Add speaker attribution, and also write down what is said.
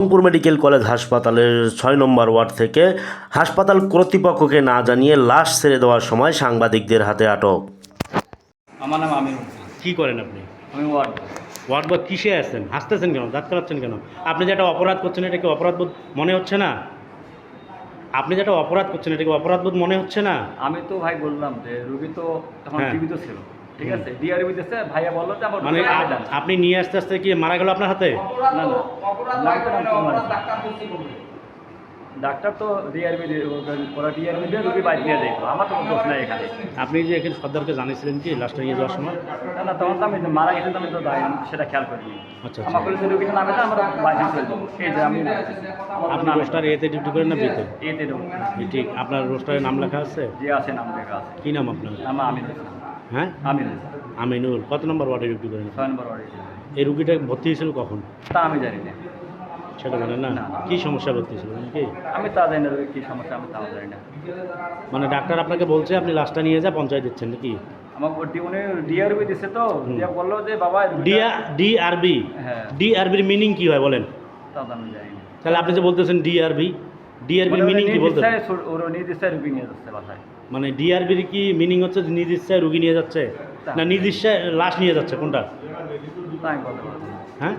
Speaker 1: Rangpur medical college হাসপাতালের ছয় নম্বর word থেকে হাসপাতাল কর্তৃপক্ষকে না জানিয়ে লাশ ছেড়ে দেওয়ার সময় সাংবাদিকদের হাতে আটক।
Speaker 2: আমার নাম আমির
Speaker 1: কি করেন আপনি?
Speaker 2: আমি ওয়ার্ড
Speaker 1: ওয়ার্ড বা কিসে আছেন? হাসতেছেন কেন? দাঁত কালাচ্ছেন কেন? আপনি যেটা অপরাধ করছেন এটা কি অপরাধ বোধ মনে হচ্ছে না? আপনি যেটা অপরাধ করছেন এটা কি অপরাধ বোধ মনে হচ্ছে না?
Speaker 2: আমি তো ভাই বললাম যে রুগী তো তখন
Speaker 1: হ্যাঁ।
Speaker 2: জীবিত ছিল। ঠিক আছে? ডিআরবি দিচ্ছে ভাইয়া বলল যে আমার
Speaker 1: মানে আপনি নিয়ে আসতে আসতে কি মারা গেল আপনার হাতে?
Speaker 2: না না। নাম নাম। ডাক্তার তো ডিআরবি ওরা ডিআরবি দিয়ে রুগী বাইক নিয়ে দেখব আমার তো দোষ নাই এখানে।
Speaker 1: আপনি যে এখানে সর্দারকে জানিয়েছিলেন কি লাস্টে নিয়ে যাওয়ার সময়?
Speaker 2: না না তখন তো আমি মারা গেছেন আমি তো সেটা খেয়াল করিনি।
Speaker 1: আচ্ছা,
Speaker 2: আমার বলে যে রুগীটা নামে না আমরা বাইরে চলে যাব এই যে আমি আমার
Speaker 1: আপনি
Speaker 2: নামে
Speaker 1: রোস্টার এতে ডিউটি করেন না বিতে
Speaker 2: এতে।
Speaker 1: ঠিক আপনার রোস্টারের নাম লেখা আছে?
Speaker 2: যে আছে নাম লেখা আছে।
Speaker 1: কি নাম আপনার?
Speaker 2: আমার আমির হোসেন।
Speaker 1: হ্যাঁ?
Speaker 2: হোসেন।
Speaker 1: আমিনুল। কত নম্বর ওয়ার্ডে ডিউটি করেন
Speaker 2: ছয় নম্বর ওয়ার্ডে
Speaker 1: এই রুগীটা ভর্তি হয়েছিল কখন?
Speaker 2: তা আমি জানি না।
Speaker 1: সেটা জানেন না। কি সমস্যা ভর্তি ছিল নাকি
Speaker 2: আমি তা জানি না কী সমস্যা আমি তাও জানি না।
Speaker 1: মানে ডাক্তার আপনাকে বলছে আপনি লাশটা নিয়ে যা পঞ্চায়েত দিচ্ছেন নাকি?
Speaker 2: আমার ওটি উনি ডিআরবি দিছে তো দিয়ে বলল যে বাবা
Speaker 1: ডিআ ডিআরবি
Speaker 2: হ্যাঁ।
Speaker 1: ডিআরবির মিনিং কি হয় বলেন?
Speaker 2: আমি জানি না।
Speaker 1: তাহলে আপনি যে বলতেছেন ডিআরবি ডিআরবির
Speaker 2: মানে
Speaker 1: মিনিং কি বলতে
Speaker 2: ওর নিজ ইচ্ছায় রুগী নিয়ে যাচ্ছে বাসায়
Speaker 1: মানে ডিআরবির কি মিনিং হচ্ছে যে নিজ ইচ্ছায় রুগী নিয়ে যাচ্ছে? না নিজ ইচ্ছায় লাশ নিয়ে যাচ্ছে কোনটা?
Speaker 2: তা আমি বলতে পারব না।
Speaker 1: হ্যাঁ?